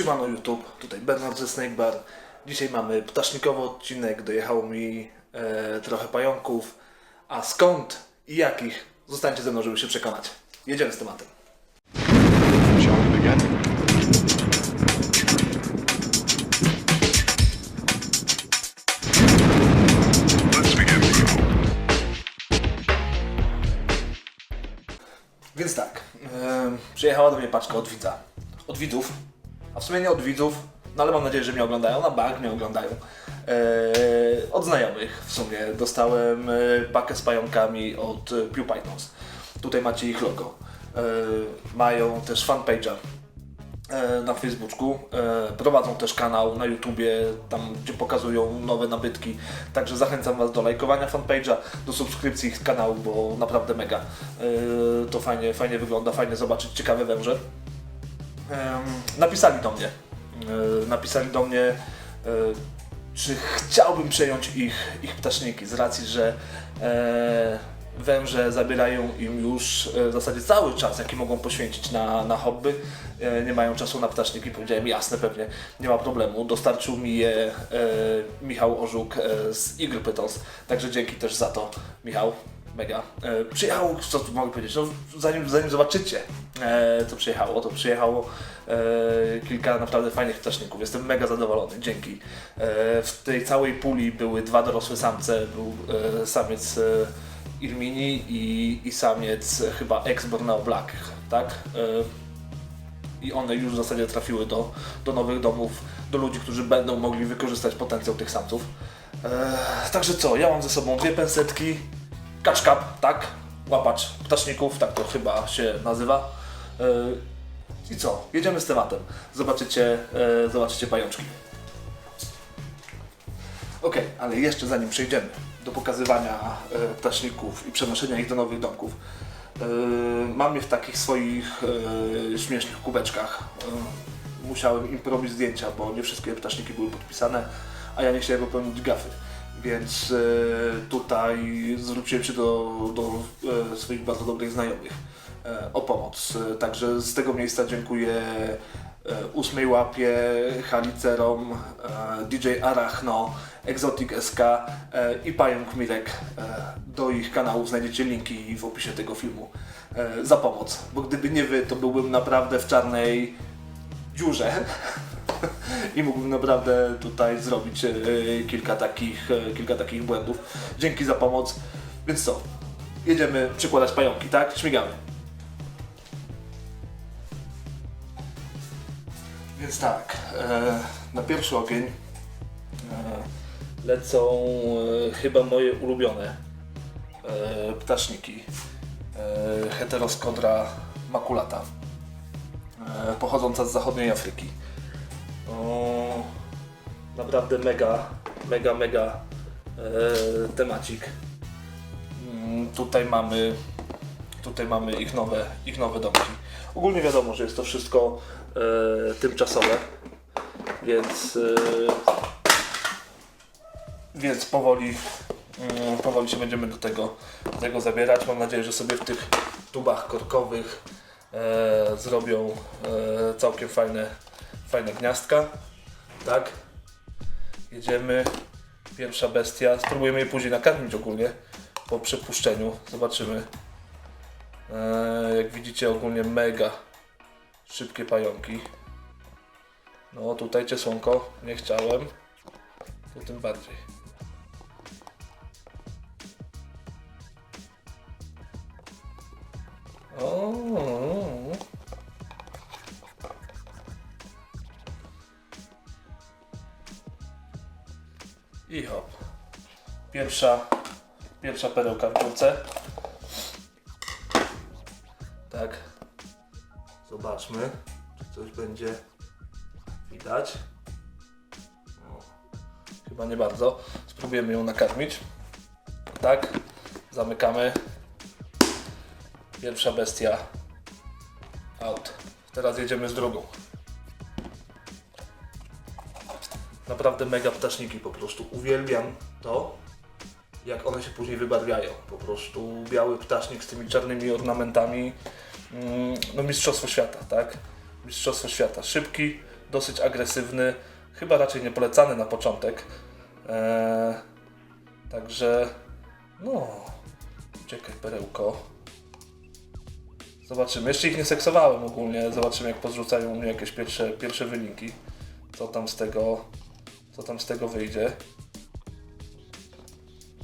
Siemano YouTube, tutaj Bernard ze Snake Bar. Dzisiaj mamy ptasznikowy odcinek, dojechało mi e, trochę pająków. A skąd i jakich? Zostańcie ze mną, żeby się przekonać. Jedziemy z tematem. Więc tak, e, przyjechała do mnie paczka od widza. Od widzów, a w sumie nie od widzów, no ale mam nadzieję, że mnie oglądają, na bank mnie oglądają. E, od znajomych w sumie dostałem e, pakę z pająkami od e, Pew Pythons. Tutaj macie ich logo. E, mają też fanpage'a na Facebooku. Prowadzą też kanał na YouTubie, tam gdzie pokazują nowe nabytki. Także zachęcam Was do lajkowania fanpage'a, do subskrypcji ich kanału, bo naprawdę mega. To fajnie, fajnie wygląda, fajnie zobaczyć ciekawe węże. Napisali do mnie. E, napisali do mnie, e, czy chciałbym przejąć ich, ich ptaszniki z racji, że e, węże zabierają im już w zasadzie cały czas, jaki mogą poświęcić na, na hobby. Nie mają czasu na ptaszniki. Powiedziałem, jasne, pewnie, nie ma problemu. Dostarczył mi je Michał Orzuk z Eagle Pythons. Także dzięki też za to, Michał. Mega. E, przyjechało, co tu mogę powiedzieć, no, zanim, zanim zobaczycie, e, co przyjechało, to przyjechało e, kilka naprawdę fajnych ptaszników. Jestem mega zadowolony, dzięki. E, w tej całej puli były dwa dorosłe samce, był e, samiec e, Irmini i, i samiec e, chyba ex-Borneo Black, tak? E, i one już w zasadzie trafiły do, do nowych domów, do ludzi, którzy będą mogli wykorzystać potencjał tych samców. Eee, także co, ja mam ze sobą dwie pensetki, kaczkap, tak, łapacz ptaszników, tak to chyba się nazywa. Eee, I co, jedziemy z tematem. Zobaczycie, e, zobaczycie pajączki. Okej, ale jeszcze zanim przejdziemy do pokazywania e, ptaszników i przenoszenia ich do nowych domków, e, mam je w takich swoich e, śmiesznych kubeczkach. E, musiałem im porobić zdjęcia, bo nie wszystkie ptaszniki były podpisane, a ja nie chciałem popełnić gafy. Więc e, tutaj zwróciłem się do, do e, swoich bardzo dobrych znajomych e, o pomoc. Także z tego miejsca dziękuję ósmej łapie, Halicerom, DJ Arachno, Exotic SK i Pająk Mirek. E, Do ich kanałów znajdziecie linki w opisie tego filmu za pomoc, bo gdyby nie wy, to byłbym naprawdę w czarnej dziurze i mógłbym naprawdę tutaj zrobić e, kilka takich, e, kilka takich błędów. Dzięki za pomoc. Więc co? Jedziemy przykładać pająki, tak? Śmigamy. Więc tak, e, na pierwszy ogień lecą chyba moje ulubione ptaszniki. Heteroskodra maculata, pochodząca z zachodniej Afryki. Naprawdę mega, mega, mega e, temacik. Mm, Tutaj mamy, tutaj mamy ich nowe, ich nowe domki. Ogólnie wiadomo, że jest to wszystko e, tymczasowe, więc, e, więc powoli, mm, powoli się będziemy do tego, do tego zabierać. Mam nadzieję, że sobie w tych tubach korkowych zrobią całkiem fajne, fajne gniazdka. Tak? Jedziemy. Pierwsza bestia. Spróbujemy je później nakarmić ogólnie po przepuszczeniu. Zobaczymy. Eee, jak widzicie ogólnie mega szybkie pająki. No tutaj słonko, nie chciałem. Tu tym bardziej. O. Pierwsza, pierwsza perełka w górce. Tak. Zobaczmy, czy coś będzie widać. O, chyba nie bardzo. Spróbujemy ją nakarmić. Tak. Zamykamy. Pierwsza bestia out. Teraz jedziemy z drugą. Naprawdę mega ptaszniki po prostu. Uwielbiam to, jak one się później wybarwiają. Po prostu biały ptasznik z tymi czarnymi ornamentami. Mm, No mistrzostwo świata, tak? Mistrzostwo świata. Szybki, dosyć agresywny, chyba raczej nie polecany na początek. Eee, także, no, uciekaj perełko. Zobaczymy. Jeszcze ich nie seksowałem ogólnie. Zobaczymy jak pozrzucają u mnie jakieś pierwsze, pierwsze wyniki. Co tam z tego, co tam z tego wyjdzie.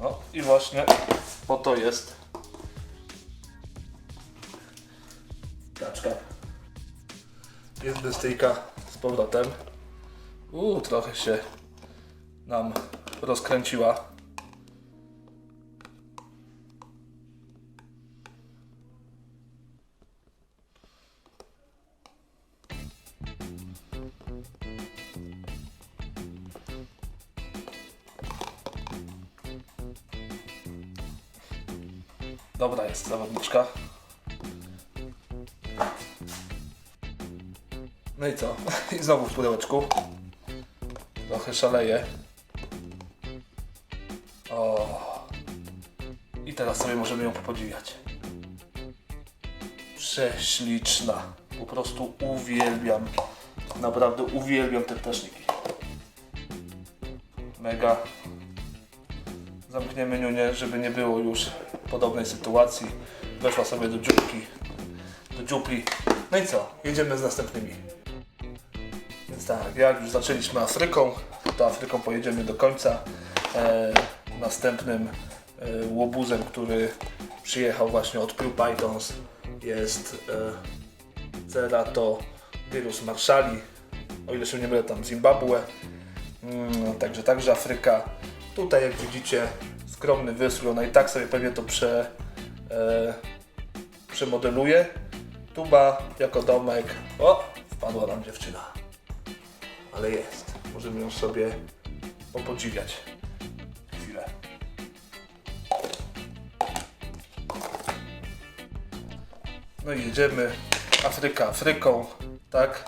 No i właśnie po to jest kaczka. Jest bestyjka z powrotem. Uuu, trochę się nam rozkręciła. Dobra jest zawodniczka. No i co? I znowu w pudełeczku. Trochę szaleje. O. I teraz sobie możemy ją popodziwiać. Prześliczna. Po prostu uwielbiam. Naprawdę uwielbiam te ptaszniki. Mega. Zamkniemy niunię, żeby nie było już podobnej sytuacji. Weszła sobie do dziupki, do dziupli. No i co? Jedziemy z następnymi. Więc tak, jak już zaczęliśmy Afryką, to Afryką pojedziemy do końca. E, następnym e, łobuzem, który przyjechał właśnie od Pew Pythons jest e, Ceratogyrus marszali, o ile się nie mylę tam Zimbabwe. Mm, także także Afryka. Tutaj jak widzicie skromny wystrój, ona i tak sobie pewnie to prze, e, przemodeluje. Tuba jako domek. O, wpadła nam dziewczyna. Ale jest. Możemy ją sobie popodziwiać. Chwilę. No i jedziemy. Afryka Afryką, tak?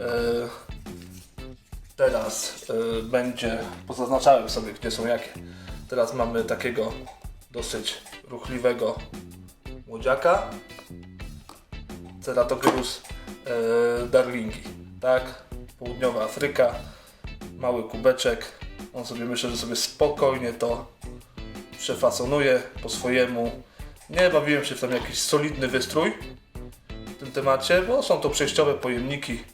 E, teraz e, będzie, pozaznaczałem sobie gdzie są jakie. Teraz mamy takiego dosyć ruchliwego młodziaka. Ceratogyrus e, darlingi, tak? Południowa Afryka, mały kubeczek. On sobie myślę, że sobie spokojnie to przefasonuje po swojemu. Nie bawiłem się w tam jakiś solidny wystrój w tym temacie, bo są to przejściowe pojemniki,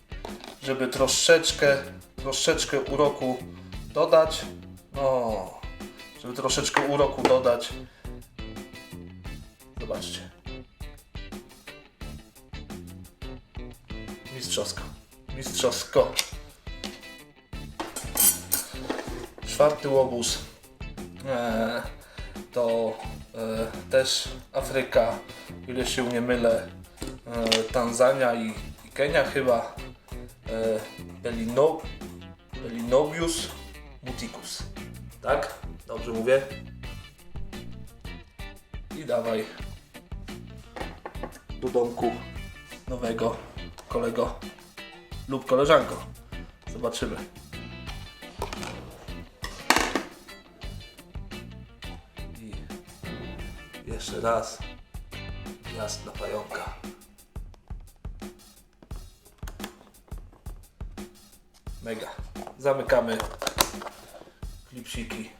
żeby troszeczkę, troszeczkę uroku dodać. No, żeby troszeczkę uroku dodać. Zobaczcie. Mistrzowsko. Mistrzowsko. Czwarty łobuz. Eee, to e, też Afryka, o ile się nie mylę, e, Tanzania i, i Kenia chyba. E, Belino, Belinobius muticus. Tak? Dobrze mówię? I dawaj do domku nowego kolego lub koleżanko. Zobaczymy. I jeszcze raz jasna pająka. Mega. Zamykamy klipsiki.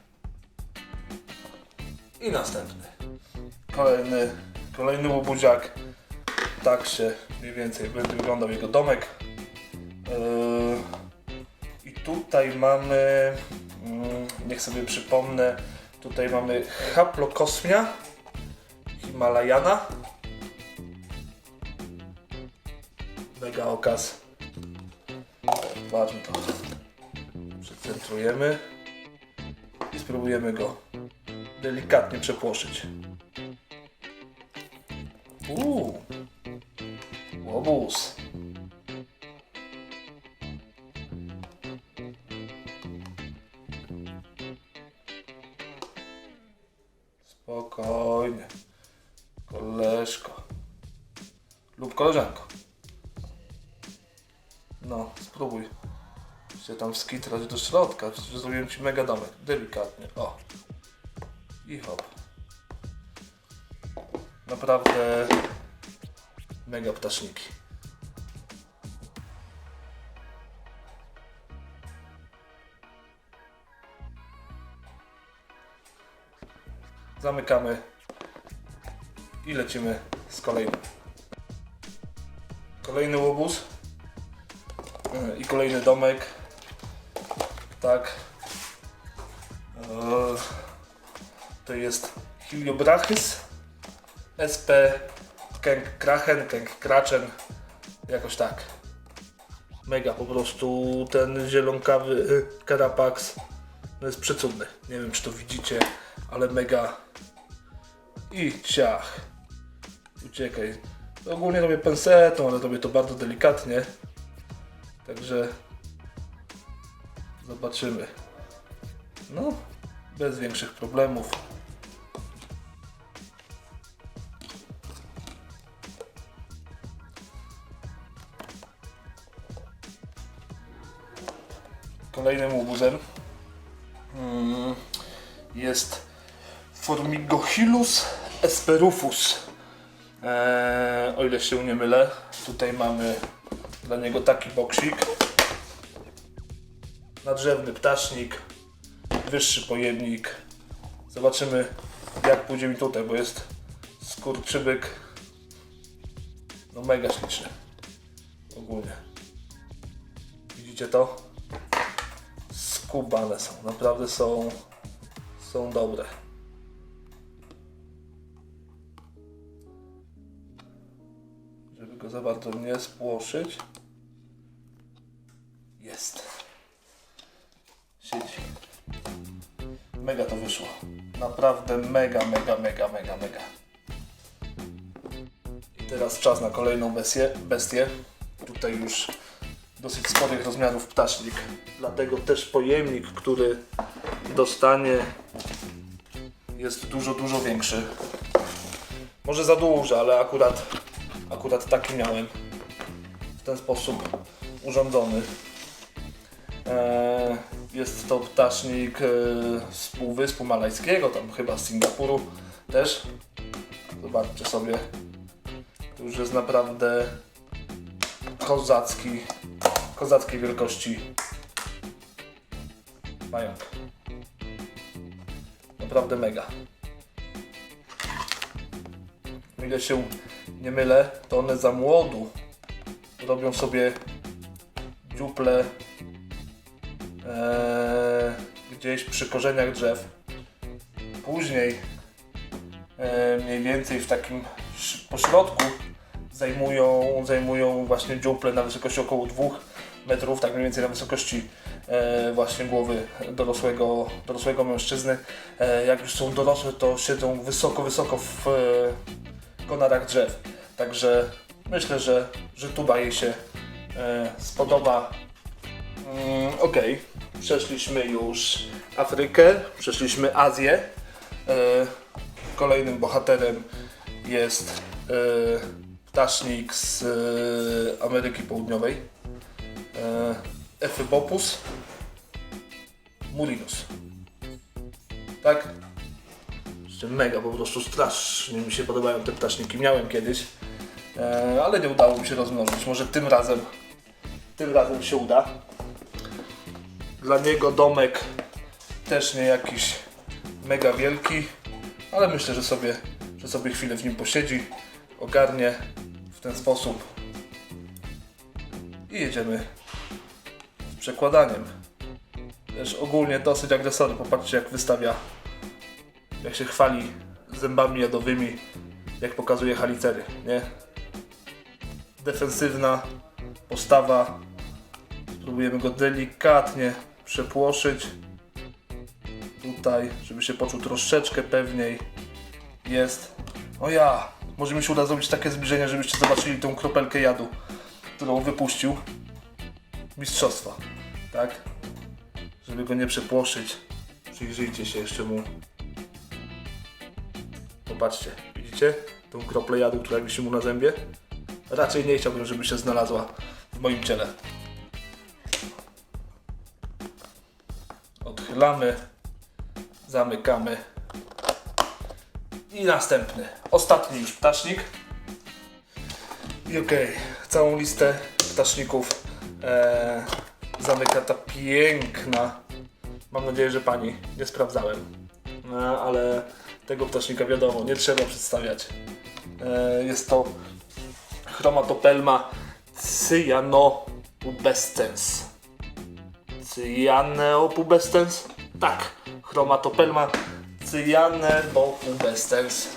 I następny. Kolejny, kolejny łobuziak. Tak się mniej więcej będzie wyglądał jego domek. Yy, I tutaj mamy, mm, niech sobie przypomnę, tutaj mamy Haplokosmia Himalajana. Mega okaz. Zobaczmy to. I spróbujemy go delikatnie przepłoszyć. Uuu, łobuz. Spokojnie. Koleżko. Lub koleżanko. Polski, teraz do środka. Zrobiłem Ci mega domek, delikatnie, o. I hop. Naprawdę mega ptaszniki. Zamykamy i lecimy z kolejnym. Kolejny łobuz e, i kolejny domek tak. Eee, To jest Hiliobrachys SP Kęk Krachen, Kęk Krachen. Jakoś tak. Mega po prostu ten zielonkawy y, Carapax no jest przecudny. Nie wiem czy to widzicie, ale mega. I ciach. Uciekaj. Ogólnie robię pensetą, ale robię to bardzo delikatnie. Także zobaczymy. No, bez większych problemów. Kolejnym łobuzem mm, jest Formigochilus esperufus. Eee, o ile się nie mylę, tutaj mamy dla niego taki boksik. Nadrzewny ptasznik, wyższy pojemnik. Zobaczymy jak pójdzie mi tutaj, bo jest skurczybyk no mega śliczny ogólnie. Widzicie to? Skubane są, naprawdę są są dobre. Żeby go za bardzo nie spłoszyć. Wyszło. Naprawdę mega, mega, mega, mega, mega. I teraz czas na kolejną bestię. bestię. Tutaj już dosyć sporych rozmiarów ptasznik. Dlatego też pojemnik, który dostanie jest dużo, dużo większy. Może za duży, ale akurat, akurat taki miałem. W ten sposób urządzony. Eee, jest to ptasznik e, z Półwyspu Malajskiego, tam chyba z Singapuru też. Zobaczcie sobie. To już jest naprawdę kozacki, kozackiej wielkości pająk. Naprawdę mega. Ile się nie mylę, to one za młodu robią sobie dziuple e, gdzieś przy korzeniach drzew. Później e, mniej więcej w takim pośrodku zajmują, zajmują właśnie dziuple na wysokości około 2 metrów, tak mniej więcej na wysokości e, właśnie głowy dorosłego, dorosłego mężczyzny. E, jak już są dorosłe, to siedzą wysoko, wysoko w e, konarach drzew. Także myślę, że, że tuba jej się e, spodoba. Mm, Okej, przeszliśmy już Afrykę, przeszliśmy Azję. E, kolejnym bohaterem jest e, ptasznik z e, Ameryki Południowej. E, Ephebopus murinus. Tak? Jeszcze mega, po prostu strasznie mi się podobają te ptaszniki. Miałem kiedyś, ale nie udało mi się rozmnożyć. Może tym razem, tym razem się uda. Dla niego domek też nie jakiś mega wielki, ale myślę, że sobie, że sobie chwilę w nim posiedzi, ogarnie w ten sposób i jedziemy z przekładaniem. Też ogólnie dosyć agresorny. Popatrzcie jak wystawia, jak się chwali zębami jadowymi, jak pokazuje halicery, nie? Defensywna postawa. Spróbujemy go delikatnie przepłoszyć. Tutaj, żeby się poczuł troszeczkę pewniej. Jest. O ja! Może mi się uda zrobić takie zbliżenie, żebyście zobaczyli tą kropelkę jadu, którą wypuścił. Mistrzostwa. Tak? Żeby go nie przepłoszyć. Przyjrzyjcie się jeszcze mu. Popatrzcie, widzicie? Tą kroplę jadu, która wisi mu na zębie? Raczej nie chciałbym, żeby się znalazła w moim ciele. Odchylamy, zamykamy. I następny, ostatni już ptasznik. I okej, całą listę ptaszników e, zamyka ta piękna, mam nadzieję, że pani, nie sprawdzałem, no, ale Tego ptasznika wiadomo, nie trzeba przedstawiać. E, jest to chromatopelma cyanopubescens. Cyanopubescens? Tak, chromatopelma cyanopubescens.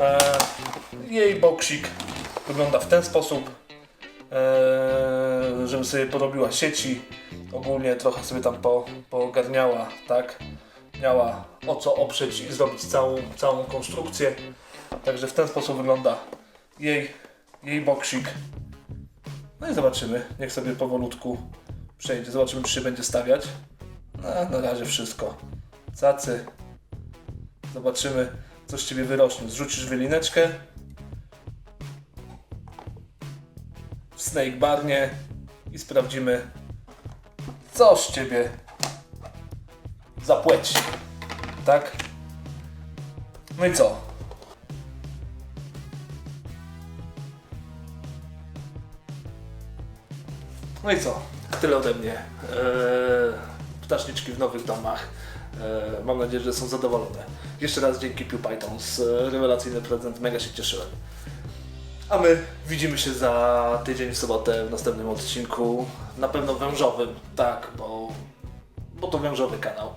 E, jej boksik wygląda w ten sposób, e, żeby sobie porobiła sieci, ogólnie trochę sobie tam po, poogarniała, tak? Miała o co oprzeć i zrobić całą, całą konstrukcję. Także w ten sposób wygląda jej, jej boksik. No i zobaczymy, niech sobie powolutku przejdzie. Zobaczymy, czy się będzie stawiać. No, na razie wszystko. Cacy. Zobaczymy, co z ciebie wyrośnie. Zrzucisz wylineczkę. W Snake Barnie i sprawdzimy, co z ciebie zapłeci. Tak? No i co? No i co? Tyle ode mnie. Eee, ptaszniczki w nowych domach. Eee, mam nadzieję, że są zadowolone. Jeszcze raz dzięki PewPythons. Eee, rewelacyjny prezent, mega się cieszyłem. A my widzimy się za tydzień w sobotę w następnym odcinku. Na pewno wężowym, tak, bo, bo to wężowy kanał.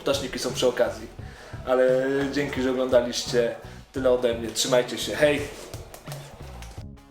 Ptaszniki są przy okazji. Ale dzięki, że oglądaliście. Tyle ode mnie. Trzymajcie się. Hej!